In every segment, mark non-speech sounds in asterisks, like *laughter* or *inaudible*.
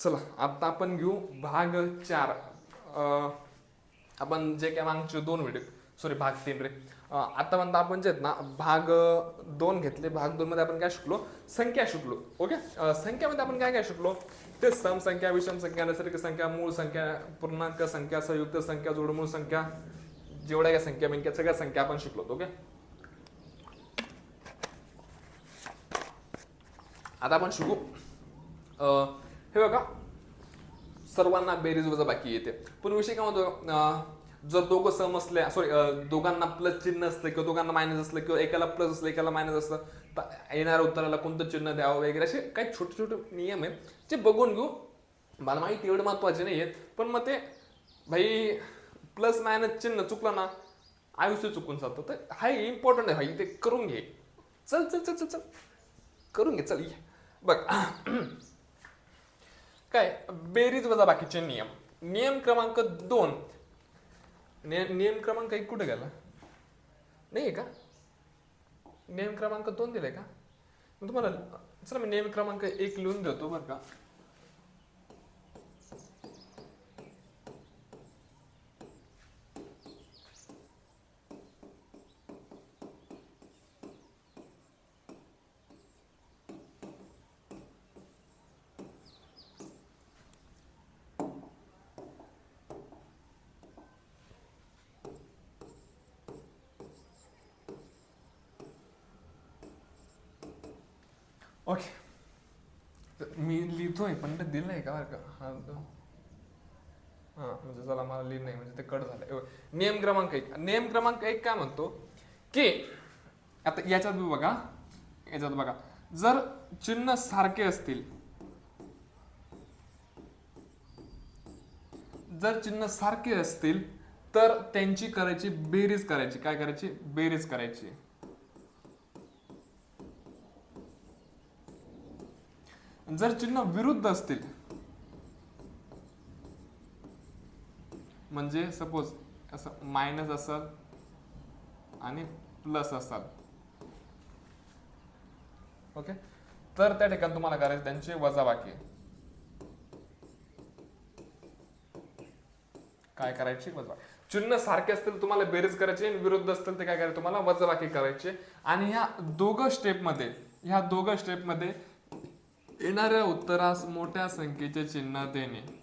चला आता आपण घेऊ भाग चार. अं, आपण जे काय मागचे दोन व्हिडिओ सॉरी भाग तीन रे. आता म्हणता आपण जे आहेत ना भाग दोन घेतले भाग दोन मध्ये आपण काय शिकलो? संख्या शिकलो ओके? संख्यामध्ये आपण काय काय शिकलो? ते सम संख्या विषम संख्या नैसर्गिक संख्या मूळ संख्या पूर्णांक संख्या संयुक्त संख्या जोडमूळ संख्या जेवढ्या काय संख्या बिंख्या सगळ्या संख्या आपण शिकलो ओके? आता आपण शिकू. हे बघा. सर्वांना बेरीज वजा बाकी येते. पण विषय काय म्हणतो जर दोघं सम असले सॉरी दोघांना प्लस चिन्ह असलं किंवा दोघांना मायनस असलं किंवा एकाला प्लस असलं एकाला मायनस असलं तर येणाऱ्या उत्तराला कोणतं चिन्ह द्यावं वगैरे असे काही छोटे छोटे नियम आहेत जे बघून घेऊ. मला माहिती एवढे महत्त्वाचे नाही आहेत पण मग ते भाई प्लस मायनस चिन्ह चुकलं ना आयुष्य चुकून जातं. तर हा इम्पॉर्टंट आहे भाई ते करून घे. चल चल चल चल चल. करून घे चल बघ. *clears throat* काय? बेरीज वजा बाकीचे नियम. नियम क्रमांक दोन. नियम क्रमांक एक कुठे गेला? नाही का? नियम क्रमांक दोन दिलाय का? मग तुम्हाला चला मी नियम क्रमांक एक लिहून देतो बरं का ओके तर मी लिहितोय पण ते नाही का बरं का? हा तो- हा म्हणजे चला मला लिहिलं नाही म्हणजे ते कट झालंय नियम क्रमांक एक. नियम क्रमांक एक काय म्हणतो? की आता याच्यात बी बघा याच्यात बघा. जर चिन्ह सारखे असतील जर चिन्ह सारखे असतील तर त्यांची करायची बेरीज करायची. काय करायची? बेरीज करायची. जर चिन्ह विरुद्ध असतील म्हणजे सपोज असं मायनस असल आणि प्लस असाल. ओके तर त्या ठिकाणी तुम्हाला करायचं त्यांचे वजाबाकी काय करायची? वजा चिन्ह सारखे असतील तुम्हाला बेरीज करायची आणि विरुद्ध असतील ते काय करायचे? तुम्हाला वजाबाकी करायची. आणि ह्या दोघं स्टेपमध्ये ह्या दोघं स्टेपमध्ये येणाऱ्या उत्तरास मोठ्या संख्येचे चिन्ह देणे.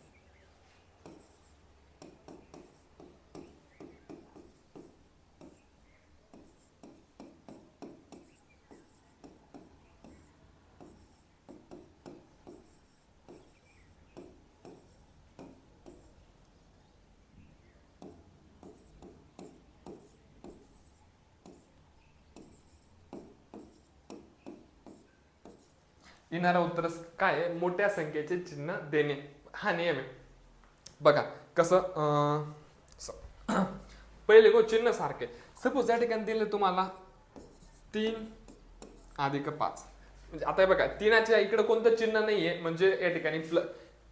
येणारा उत्तर काय आहे? मोठ्या संख्येचे चिन्ह देणे. हा नियम आहे. बघा कसं *clears throat* पहिले गो चिन्ह सारखे. सपोज या ठिकाणी दिले तुम्हाला तीन अधिक पाच. म्हणजे आता हे बघा तीनाच्या इकडे कोणतं चिन्ह नाहीये म्हणजे या ठिकाणी प्ल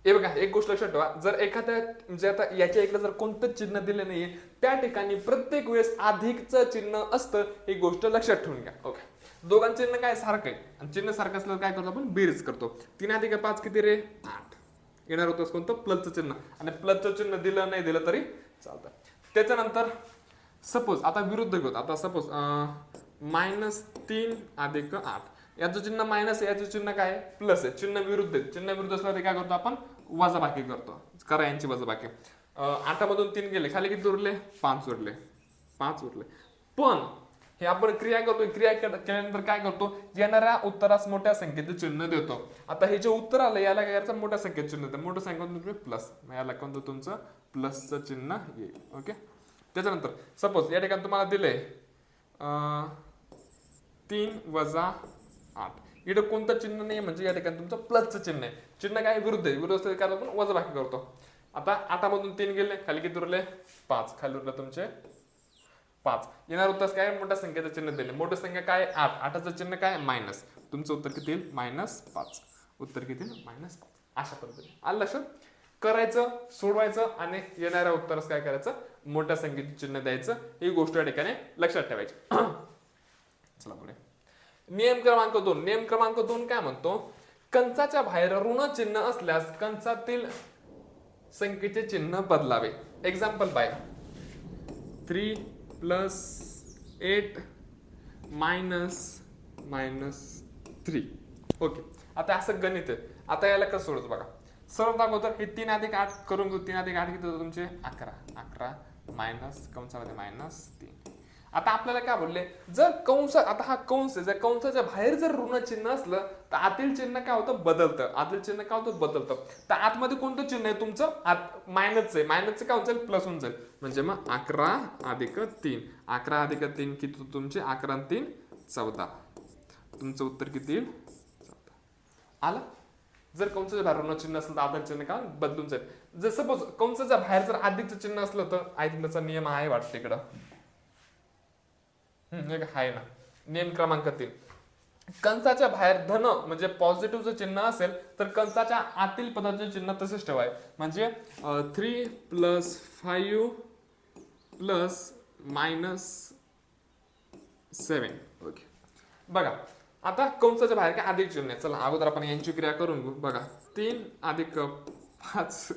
हे बघा एक गोष्ट लक्षात ठेवा. जर एखाद्या म्हणजे आता याच्या इकडे जर कोणतं चिन्ह दिलं नाहीये त्या ठिकाणी प्रत्येक वेळेस अधिकचं चिन्ह असतं ही गोष्ट लक्षात ठेवून घ्या. ओके दोघांचं चिन्ह काय? सारखं आहे. आणि चिन्ह सारखं असल्यावर काय करतो आपण? बेरीज करतो. तीन अधिक पाच किती रे? आठ. येणार होतं कोणतं? प्लसचं चिन्ह. आणि प्लसचं चिन्ह दिलं नाही दिलं तरी चालतं. त्याच्यानंतर सपोज आता विरुद्ध घेऊ आता सपोज मायनस तीन अधिक आठ. याचं चिन्ह मायनस आहे याचं चिन्ह काय प्लस आहे. चिन्ह विरुद्ध आहे. चिन्ह विरुद्ध असलं ते काय करतो आपण? वजाबाकी करतो. करा यांची वजाबाकी. आठामधून तीन गेले. खाली किती उरले? पाच उरले. पाच उरले. पण हे आपण क्रिया करतो क्रिया केल्यानंतर काय करतो? येणाऱ्या उत्तरास मोठ्या संख्येचे चिन्ह देतो. आता हे जे उत्तर आलं याला काय करायचं? मोठ्या संख्येचे चिन्ह देतं. मोठं संख्या प्लस याला कोणतं तुमचं? प्लसचं चिन्ह येईल. ओके त्याच्यानंतर सपोज या ठिकाणी तुम्हाला दिलंय अं, तीन वजा आठ. इथं कोणतं चिन्ह नाही म्हणजे या ठिकाणी तुमचं प्लसचं चिन्ह आहे. चिन्ह काय? विरुद्ध आहे. विरुद्ध काय आपण वजाबाकी करतो. आता आठामधून तीन गेले. खाली किती उरले? पाच. खाली उरले तुमचे पाच. येणार उत्तर काय? मोठ्या संख्येचं चिन्ह दिले. मोठी संख्या काय? आठ. आठाचं चिन्ह काय? मायनस. तुमचं उत्तर किती येईल? मायनस पाच. उत्तर किती मायनस पाच. अशा पद्धतीने. आलं लक्षात? करायचं सोडवायचं आणि येणाऱ्या उत्तरास काय करायचं? मोठ्या संख्येचे चिन्ह द्यायचं. ही गोष्ट या ठिकाणी लक्षात ठेवायची. *clears throat* चला पुढे. नियम क्रमांक दोन. नियम क्रमांक दोन काय म्हणतो? कंसाच्या बाहेर ऋण चिन्ह असल्यास कंसातील संख्येचे चिन्ह बदलावे. Example by three plus eight minus minus three. Okay. आता असं गणित आहे. आता याला कसं सोडतो बघा. सर्व अगोदर हे तीन अधिक आठ करून घेऊ. तीन अधिक आठ किती होतं तुमचे? अकरा. अकरा मायनस कंसामध्ये मायनस तीन. आता आपल्याला काय बोलले? जर कंस आता हा कंस जर कंसाच्या बाहेर जर ऋण चिन्ह असलं तर आतील चिन्ह काय होतं? बदलतं. आतील चिन्ह काय होतं? बदलतं. तर आतमध्ये कोणतं चिन्ह आहे तुमचं? आत मायनस आहे. मायनसचं काय होऊन जाईल? प्लस होऊन जाईल. म्हणजे मग अकरा अधिक तीन. अकरा अधिक तीन किती तुमचे? अकरा तीन चौदा. तुमचं उत्तर किती येईल? चौदा. आलं? जर कंसाच्या बाहेर ऋण चिन्ह असेल तर आधार चिन्ह का बदलून जाईल. जर सपोज कंसाच्या बाहेर जर अधिकचं चिन्ह असलं तर आय नियम आहे वाटतं इकडं. एक आहे ना. नियम क्रमांक तीन. कंसाच्या बाहेर धन म्हणजे पॉझिटिव्हचं चिन्ह असेल तर कंसाच्या आतील पदाचे चिन्ह तसेच ठेवाय. म्हणजे three plus five plus minus seven okay. बघा आता कंसाच्या बाहेर काय अधिक चिन्ह आहे? चला अगोदर आपण यांची क्रिया करून घेऊ. बघा तीन अधिक पाच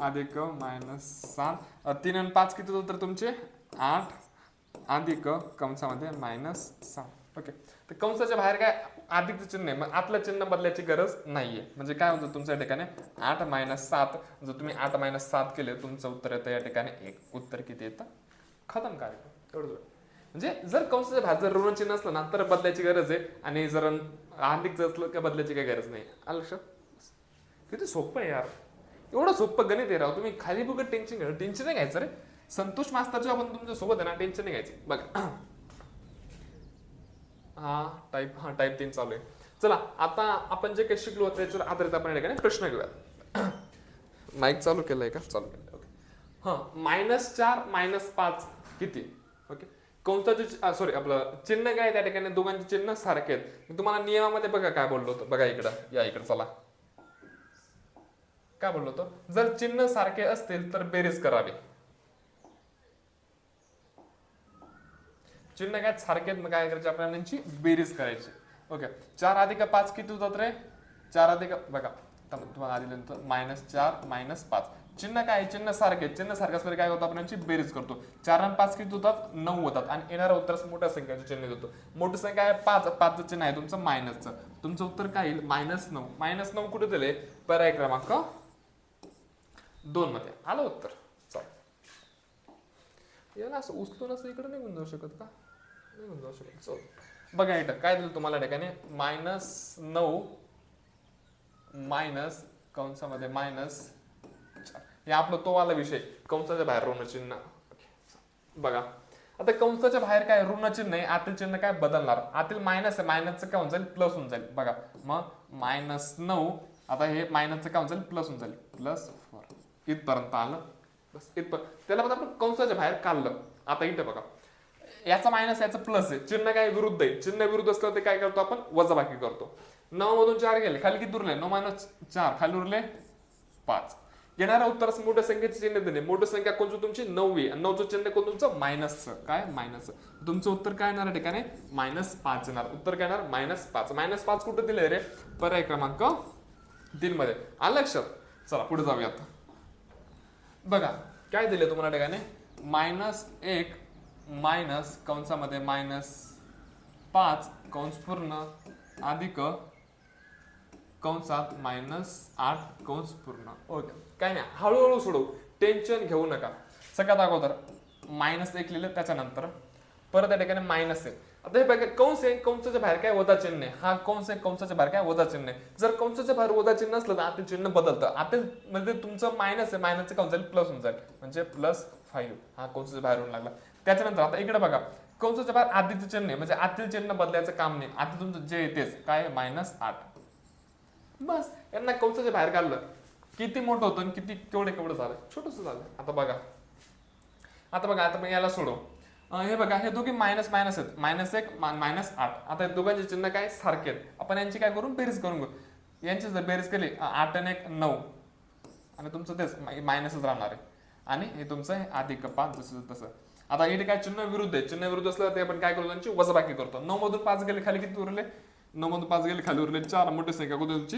अधिक मायनस सात. तीन आणि पाच किती होतं तर तुमचे? आठ. अधिक कंसामध्ये मायनस सात ओके तर कंसाच्या बाहेर काय? अधिकचं चिन्ह आहे. मग आतलं चिन्ह बदलायची गरज नाहीये. म्हणजे काय होतं तुमच्या ठिकाणी? आठ मायनस सात. जर तुम्ही आठ मायनस सात केले तुमचं उत्तर येतं या ठिकाणी. एक उत्तर किती येतं? खतम कार्यक्रम एवढं म्हणजे जर कंसाच्या बाहेर जर ऋण चिन्ह असलं ना तर बदलायची गरज आहे. आणि जर अधिक जर असलं का बदलायची काही गरज नाही. आलं लक्षात? किती सोपं आहे यार. एवढं सोपं गणित आहे राव. तुम्ही खाली बघत टेन्शन घ्या. टेन्शन नाही घ्यायचं रे. संतोष मास्तर जेव्हा आपण तुमच्यासोबत आहे ना टेन्शन नाही घ्यायचं. बघा. हा टाईप हा टाईप तीन चालू आहे. चला आता आपण जे काही शिकलो त्याच्यावर आधारित आपण या ठिकाणी प्रश्न घेऊया. माईक चालू केलंय का? चालू केलं ओके हा मायनस चार मायनस पाच किती? ओके कोणतं सॉरी आपलं चिन्ह काय आहे त्या ठिकाणी? दोघांचे चिन्ह सारखे आहेत. तुम्हाला नियमामध्ये बघा काय बोललो होतो. बघा इकडं या इकडं चला. काय बोललो होतो? जर चिन्ह सारखे असतील तर बेरीज करावी. चिन्ह काय सारखे आहेत, मग काय करायचे? आपल्याला यांची बेरीज करायची. ओके चार अधिक पाच किती होतात रे? चार अधिक बघा. तुम्हाला आधी नंतर मायनस चार मायनस पाच. चिन्ह काय? आहे? चिन्ह सारखे चिन्ह सारखे असल्याने काय होतं? आपण यांची बेरीज करतो. चार आणि पाच किती होतात? नऊ होतात. आणि येणारा उत्तर मोठ्या संख्येचं चिन्ह देतो. मोठी संख्या आहे पाच. पाचचं चिन्ह आहे तुमचं मायनसचं. तुमचं उत्तर काय येईल? मायनस नऊ. मायनस नऊ कुठे दिले? पर्याय क्रमांक दोन मध्ये. आलं उत्तर? याला असं उचलून असं इकडे निघून जाऊ शकत का? निघून जाऊ शकत. चल. बघा इथं काय दिलं तुम्हाला ठिकाणी मायनस नऊ मायनस कंसामध्ये मायनस हे आपलं तो वाला विषय कंसाच्या बाहेर ऋण चिन्ह. बघा. आता कंसाच्या बाहेर काय ऋण चिन्ह आहे आतील चिन्ह काय बदलणार? आतील मायनस आहे मायनसचं काय होऊन जाईल प्लस होऊन जाईल. बघा. मग मायनस नऊ आता हे मायनसचं काय होऊन जाईल प्लस होऊन जाईल. प्लस फोर इथपर्यंत आलं. बस इथपर्यंत त्याला पण आपण कंसाच्या बाहेर काढलं. आता इथं बघा. याचा मायनस याचा प्लस आहे. चिन्ह काय विरुद्ध आहे? चिन्ह विरुद्ध असलं ते काय करतो आपण? वजाबाकी करतो. नऊ मधून चार गेले. खाली किती उरले? नऊ मायनस चार. खाली उरले पाच. येणाऱ्या उत्तरास मोठ्या संख्येचे चिन्ह देणे. मोठी संख्या कोणतं तुमची नववी आणि नऊचं चिन्ह कोण? तुमचं मायनसचं काय? मायनस तुमचं उत्तर काय येणार ठिकाणी? मायनस पाच येणार. उत्तर काय येणार? मायनस पाच. मायनस पाच कुठं दिले रे? पर्याय क्रमांक तीन मध्ये आलं लक्षात? चला पुढे जाऊया आता. बघा काय दिले तुम्हाला या ठिकाणी? मायनस एक मायनस कंसामध्ये मायनस पाच कंस पूर्ण अधिक कंसात मायनस आठ कंस पूर्ण. ओके काय नाही हळूहळू सोडू. टेन्शन घेऊ नका. सगळ्यात अगोदर मायनस एक लिहिलं त्याच्यानंतर. परत त्या ठिकाणी मायनस आहे आता हे बघा कंस आहे कंसाच्या बाहेर काय वजा चिन्ह। आहे हा कंस आहे कंसाच्या बाहेर काय वजा चिन्ह। आहे जर कंसाच्या बाहेर वजा चिन्ह असलं तर आतील चिन्ह बदलतं। आतील म्हणजे तुमचं मायनस आहे मायनसचं कंस जाईल प्लस होऊन जाईल म्हणजे प्लस फाईव्ह हा कंसाच्या बाहेर होऊन लागला। त्याच्यानंतर आता इकडे बघा। कंसाच्या बाहेर आधीचं चिन्ह आहे? म्हणजे आतील चिन्ह बदलायचं काम नाही. आधी तुमचं जे येतेच तेच. काय मायनस आठ. बस. यांना कंसाच्या बाहेर काढलं? किती मोठं होतं आणि किती केवढे केवढं झालं? छोटस झालं. आता बघा. आता बघा आता मग याला सोडव. हे बघा हे दोघे मायनस मायनस आहेत. मायनस एक मायनस आठ. आता दोघांचे चिन्ह काय? सारखे आहेत. आपण यांची काय करून बेरीज करून घेऊ. यांची जर बेरीज केली आठ आणि एक नऊ. आणि तुमचं तेच मायनसच राहणार आहे. आणि हे तुमचं आहे अधिक पाच जसं तसं. आता इथे काय चिन्ह विरुद्ध आहे चिन्ह विरुद्ध असलं ते आपण काय करतो त्यांची वजाबाकी करतो. नऊ मधून पाच गेले खाली किती उरले? नऊ मधून पाच गेले खाली उरले चार. मोठी संख्या कोणती तुमची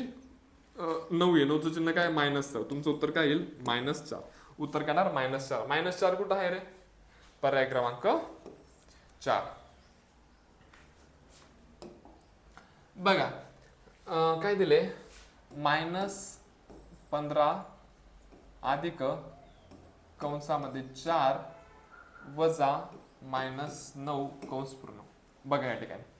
नऊ आहे. नऊचं चिन्ह काय? मायनस चार. तुमचं उत्तर काय येईल? मायनस चार. उत्तर काय मायनस चार. मायनस चार कुठं आहे रे? पर्याय क्रमांक चार बघा काय दिले मायनस पंधरा अधिक कंसामध्ये चार वजा मायनस नऊ कंस पूर्ण बघा या ठिकाणी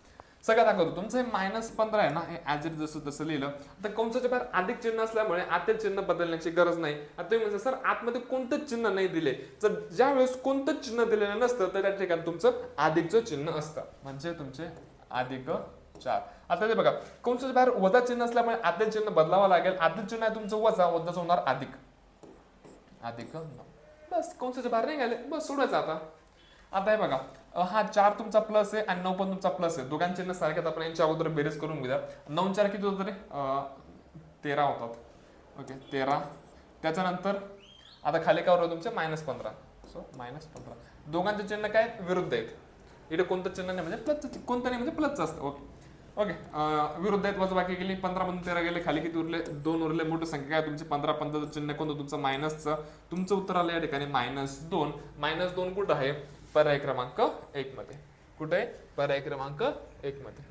सगळ्यात दाखवतो. तुमचं हे मायनस पंधरा आहे ना हे ऍज इट जसं तसं लिहिलं तर कंसाच्या बाहेर अधिक चिन्ह असल्यामुळे आतील चिन्ह बदलण्याची गरज नाही. आता तुम्ही म्हणजे सर आतमध्ये कोणतंच चिन्ह नाही दिले? तर ज्या वेळेस कोणतंच चिन्ह दिलेलं नसतं तर त्या ठिकाणी तुमचं अधिकचं चिन्ह असतं. म्हणजे तुमचे अधिक चार. आता ते बघा कंसाच्या बाहेर वजा चिन्ह असल्यामुळे आतील चिन्ह बदलावं लागेल. आतील चिन्ह आहे तुमचं वजा वजाचं होणार अधिक. अधिक बस कंसाच्या बाहेर नाही गेले बस सोडायचं आता. आता हे बघा हा चार तुमचा प्लस आहे आणि नऊ पण तुमचा प्लस आहे. दोघांचे चिन्ह सारखे आपण यांच्या अगोदर बेरीज करून घेऊया. नऊ चार किती होतात रे? तेरा होतात. ओके तेरा. त्याच्यानंतर आता खाली काय होतं तुमचे? मायनस पंधरा. सो मायनस पंधरा. दोघांचे चिन्ह काय विरुद्ध आहेत. इथे कोणतं चिन्ह नाही म्हणजे प्लस कोणतं नाही म्हणजे प्लसचं असतं. ओके ओके विरुद्ध आहेत वजा बाकी गेली. पंधरा मधून तेरा गेले खाली किती उरले? दोन उरले. मोठी संख्या काय तुमची. पंधरा पंधराचं चिन्ह कोणतं? तुमचं मायनसचं तुमचं उत्तर आलं या ठिकाणी मायनस दोन. मायनस दोन कुठं आहे? पर्याय क्रमांक एक मध्ये. कुठे? आहे पर्याय क्रमांक एक मध्ये.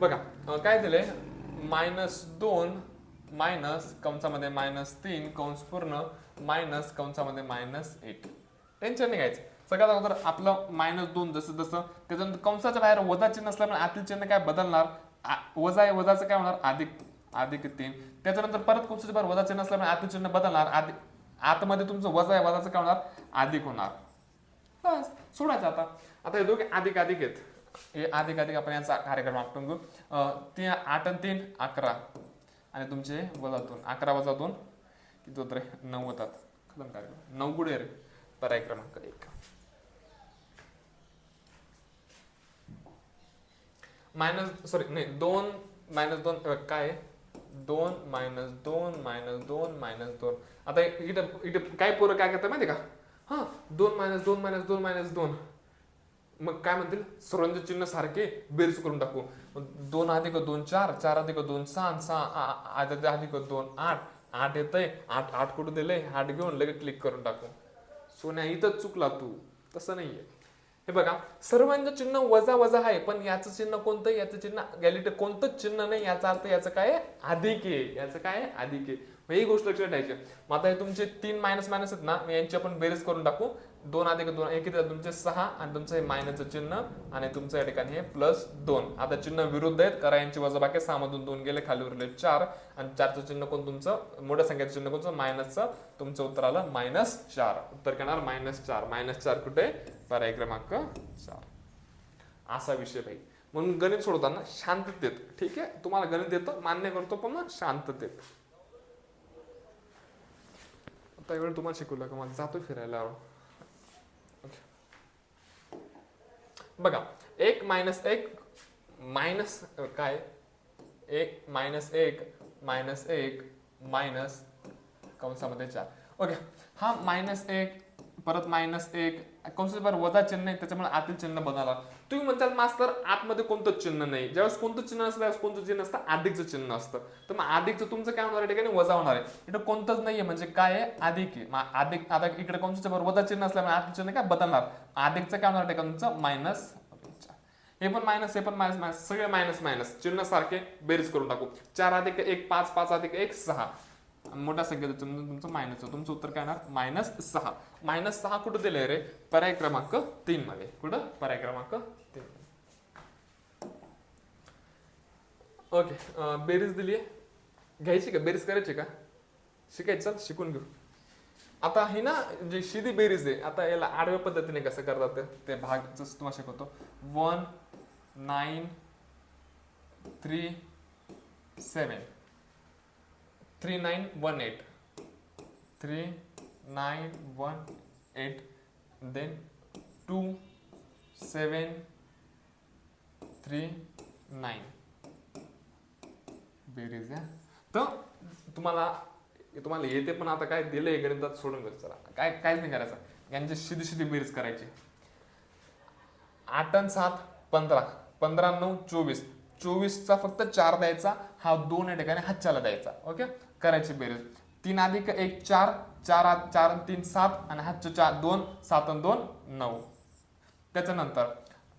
बघा काय दिले मायनस दोन मायनस कंसामध्ये मायनस तीन कंस पूर्ण मायनस कंसामध्ये मायनस एक. टेन्शन नाही घ्यायचं. सगळ्यात अगोदर आपलं मायनस दोन जसं जसं त्याच्यानंतर कंसाच्या बाहेर वजा चिन्ह असल्यामुळे आतील चिन्ह काय बदलणार? वजा आहे वजाचं काय होणार? अधिक अधिक तीन. त्याच्यानंतर परत कंसाच्या बाहेर वजा चिन्ह असल्यामुळे आतील चिन्ह बदलणार. अधिक आतमध्ये तुमचं वजा आहे वजाचं काय होणार? अधिक होणार. बस सोडायचं आता. आता हे दोघे अधिक अधिक आहेत. हे अधिक अधिक आपण यांचा कार्यक्रम आपण घेऊ. ती आठ आणि तीन अकरा. आणि तुमचे वजा दोन. अकरा वजा दोन किती होत रे? नऊ होतात. खतम कार्यक्रम. नऊ गुडे रे. पर्याय क्रमांक एक. मायनस सॉरी नाही दोन मायनस दोन काय आहे? दोन मायनस दोन मायनस दोन मायनस दोन. आता इथं इथं काय पोरं काय करतात माहिती का? हां दोन मायनस दोन मायनस दोन मायनस दोन. मग काय म्हणतील? सर्वांचे चिन्ह सारखे बेरीज करून टाकू. दोन अधिक दोन चार चार अधिक दोन सहा सहा अधिक दोन आठ. आठ येतंय आठ आठ कुठं दिलंय? आठ घेऊन लगेच क्लिक करून टाकू. सोन्या इथंच चुकला तू. तसं नाहीये. हे बघा सर्वांचं चिन्ह वजा वजा आहे पण याचं चिन्ह कोणतं? याचं चिन्ह गॅलिटी कोणतंच चिन्ह नाही याचा अर्थ याचं काय अधिक आहे याचं काय आहे? अधिक आहे ही गोष्ट लक्षात ठेवायची मग आता हे तुमचे तीन मायनस मायनस आहेत ना मग यांची आपण बेरीज करून टाकू. दोन अधिक दोन एक किती तुमचे सहा आणि तुमचं हे मायनसचं चिन्ह आणि तुमचं या ठिकाणी हे प्लस दोन. आता चिन्ह विरुद्ध आहेत कारण यांची वजा बाकी सहा मधून दोन गेले खाली उरले चार. आणि चारचं चिन्ह कोण तुमचं? मोठ्या संख्येचं चिन्ह कोणतं मायनसचं तुमचं उत्तर आलं मायनस चार. उत्तर येणार मायनस चार. मायनस चार कुठे? पर्याय क्रमांक चार. असा विषय भाई म्हणून गणित सोडताना शांततेत. ठीक आहे? तुम्हाला गणित येतं मान्य करतो पण शांततेत. त्यावेळी तुम्हाला शिकवलं का? मला जातो फिरायला. बघा एक मायनस एक मायनस काय? एक मायनस एक मायनस एक मायनस कंसामध्ये चार. ओके हा मायनस एक परत मायनस एक कंसाच्या बाहेर वजा चिन्ह आहे त्याच्यामुळे आतील चिन्ह बदलणार तुम्ही म्हणताल मास्तर आतमध्ये कोणतं चिन्ह नाही. ज्यावेळेस कोणतं चिन्ह असतं त्यावेळेस कोणतं चिन्ह असतं अधिकचं चिन्ह असतं. तर मग अधिकचं तुमचं काय होणार ठिकाणी? वजा होणार आहे. इथं कोणतंच नाहीये म्हणजे काय आहे? अधिक आहे अधिक आता इकडे कंसाच्या बरोबर वजा चिन्ह असल्यामुळे आतील चिन्ह काय बदलणार? अधिकचं काय होणार ठिकाणी तुमचं? मायनस हे पण मायनस हे पण मायनस मायनस सगळे मायनस मायनस चिन्ह सारखे बेरीज करून टाकू. चार अधिक एक पाच पाच अधिक एक सहा. आणि मोठ्या संख्येचं तुमचं तुमचं मायनस तुमचं उत्तर काय येणार? मायनस सहा. मायनस सहा कुठं दिलंय रे? पर्याय क्रमांक तीन मध्ये. कुठं? पर्याय क्रमांक तीन ओके बेरीज दिली आहे घ्यायची का? बेरीज करायची का? शिकायची? चल शिकून घेऊ. आता हे ना जी शिदी बेरीज आहे आता याला आडव्या पद्धतीने कसं करतात ते- ते भाग जसं तुम्हाला शिकवतो. One nine three seven three nine one eight. Three nine one eight. Then two seven three nine बेरीज तर तुम्हाला तुम्हाला येते पण आता काय दिलंय गणितात सोडून घ्यायचं चला. काय काहीच नाही करायचं. यांची शिधी शिधी बेरीज करायची. आठ आणि सात पंधरा. पंधरा नऊ चोवीस. चोवीसचा फक्त चार द्यायचा हा दोन या ठिकाणी हातच्याला द्यायचा. ओके करायची बेरीज. तीन अधिक एक चार. चार चार तीन सात. आणि हातचे चार दोन सात आणि दोन नऊ. त्याच्यानंतर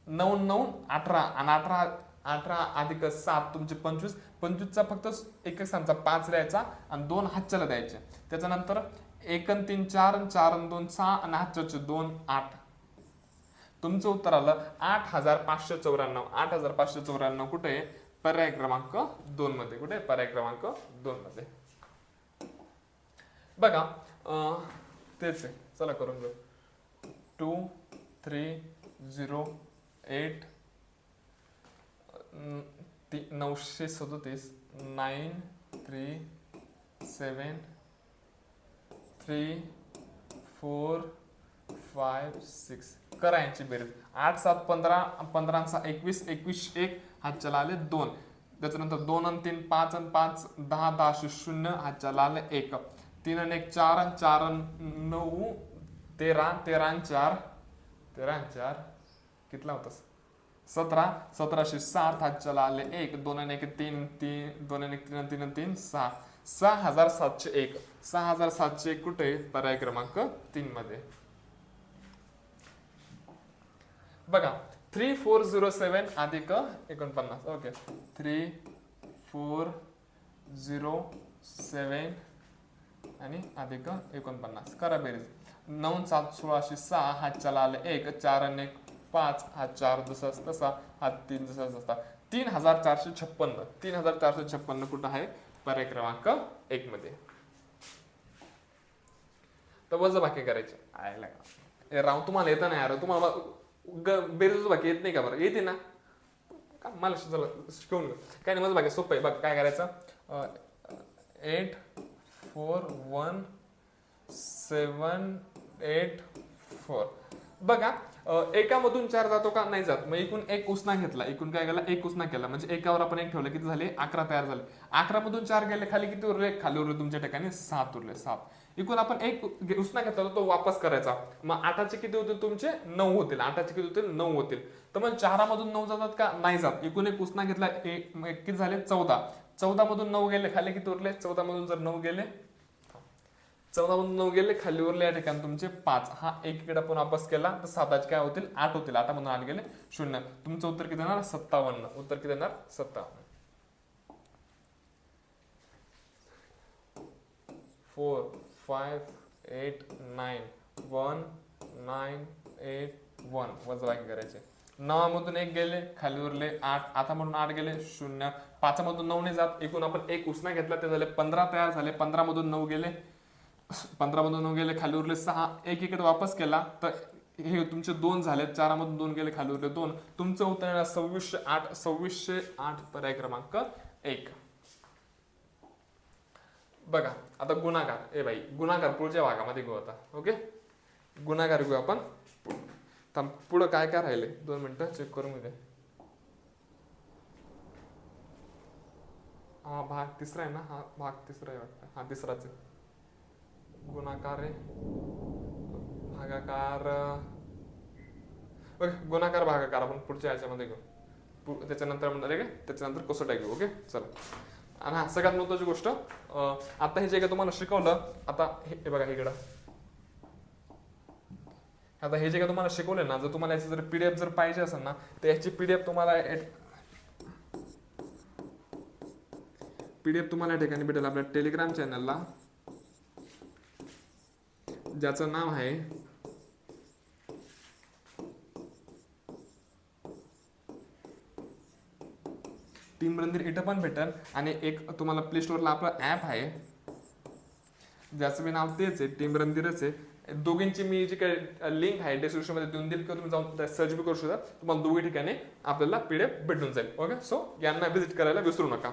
नऊ नऊ अठरा. आणि अठरा अठरा अधिक सात तुमचे पंचवीस. पंचवीसचा फक्त एक एक सांगचा पाच द्यायचा आणि दोन हातच्याला द्यायचे. त्याच्यानंतर एक आणि तीन चार आणि चार आणि दोन सहा आणि हातच्याचे दोन आठ. तुमचं उत्तर आलं आठ हजार पाचशे चौऱ्याण्णव. आठ हजार पाचशे चौऱ्याण्णव कुठे? आहे पर्याय क्रमांक दोन मध्ये कुठे? आहे? पर्याय क्रमांक दोन मध्ये बघा तेच आहे. चला करून घेऊ. टू थ्री झिरो एट ती नऊशे सदोतीस nine three seven three four five six करा यांची बेरीज. आठ सात पंधरा पंधरा सहा एकवीस एकवीस एक हातच्या आले दोन. त्याच्यानंतर दोन आणि तीन पाच आणि पाच दहा दहाशे शून्य हातच्या आले एक. तीन आणि एक चार आणि चार आणि नऊ तेरा तेरा चार तेरा चार कितला होतास? सतरा सतराशे सात हातच्याला आले एक दोन आणि एक तीन तीन दोन आणि एक तीन तीन तीन सहा. सहा हजार सातशे एक. सहा हजार सातशे एक कुठे? पर्याय क्रमांक तीन मध्ये. बघा थ्री फोर झिरो सेवन अधिक एकोणपन्नास. Okay three four zero seven आणि अधिक एकोणपन्नास. करा बेरीज. नऊ सात सोळाशे सहा हातच्याला आले एक चार आणि एक पाच हा चार जसा तसा हा तीन जसा तसा. तीन हजार चारशे छप्पन्न तीन हजार चारशे छप्पन्न कुठं आहे? पर्याय क्रमांक एक मध्ये. तर वज बाकी करायचे. आयला. का राव तुम्हाला येतं नाही यार तुम्हाला ग- बेरीज बाकी येत नाही का बरं? येते ना? का मला शिकवून काय नाही माझं बाकी सोपं आहे. बघ काय करायचं? Eight four one seven eight four. बघा एकामधून चार जातो का? नाही जात. मग एकूण एक उसना घेतला. एकूण काय केला? एक उसना केला. म्हणजे एकावर आपण एक ठेवलं किती झाले? अकरा तयार झाले. अकरा मधून चार गेले खाली किती उरले? खाली उरले तुमच्या ठिकाणी सात उरले सात. एकूण आपण एक उसना घेतला तो वापस करायचा. मग आठाचे किती होतील तुमचे? नऊ होतील. आठाचे किती होतील? नऊ होतील. तर मग चारामधून नऊ जातात का? नाही जात. एकूण एक उसना घेतला एक किती झाले? चौदा. चौदा मधून नऊ गेले खाली किती उरले? चौदा मधून जर नऊ गेले चौदा मधून नऊ गेले खाली उरले या ठिकाणी तुमचे पाच. हा एकीकडे आपण वापस केला तर साताचे काय होतील? आठ होतील. आठामधून आठ गेले शून्य. तुमचं उत्तर किती येणार सत्तावन्न. उत्तर किती येणार सत्तावन्न. Four five eight nine one nine eight one वजबाकी करायचे नवामधून एक गेले खाली उरले आठ. आता म्हणून आठ गेले शून्य. पाचामधून नऊ नाही जात. एकूण आपण एक उसना घेतला ते झाले पंधरा तयार झाले. पंधरा मधून नऊ गेले. पंधरा मधून नऊ गेले खाली उरले सहा. एक इकडे वापस केला तर हे तुमचे दोन झाले चारामधून दोन गेले खाली उरले दोन. तुमचं उत्तर येणार सव्वीसशे आठ. सव्वीसशे आठ पर्याय क्रमांक एक. बघा आता गुणाकार. ए बाई गुणाकार पुढच्या भागामध्ये घेऊ आता. ओके? गुणाकार घेऊ आपण. थांब पुढं काय काय राहिले दोन मिनटं चेक करून घे हा भाग तिसरा आहे ना? हा भाग तिसरा आहे वाटतं. हा तिसराच आहे. गुणाकार आहे. भागाकार ओके गुणाकार भागाकार. आपण पुढच्या याच्यामध्ये घेऊ. त्याच्यानंतर म्हणणार आहे का त्याच्यानंतर कसोटा घेऊ. ओके? चला. आणि हा सगळ्यात महत्वाची गोष्ट आता हे जे काय तुम्हाला शिकवलं आता हे बघा हे बघा इकडं आता हे जे काय तुम्हाला शिकवले ना जर तुम्हाला याची जर पीडीएफ जर पाहिजे असेल ना तर याची पीडीएफ तुम्हाला पीडीएफ तुम्हाला या ठिकाणी भेटेल आपल्या टेलिग्राम चॅनलला ज्याचं नाव आहे टीम रंधीर इथं पण भेटेल. आणि एक तुम्हाला प्ले स्टोअरला आपलं ॲप आहे. ज्याचं मी नाव तेच आहे टीम रंदिरच आहे. दोघींची मी जी काही लिंक आहे डिस्क्रिप्शनमध्ये देऊन देईल किंवा तुम्ही जाऊन सर्च बी करू शकता. तुम्हाला दोघी ठिकाणी आपल्याला पीडीएफ भेटून जाईल. ओके सो यांना व्हिजिट करायला विसरू नका.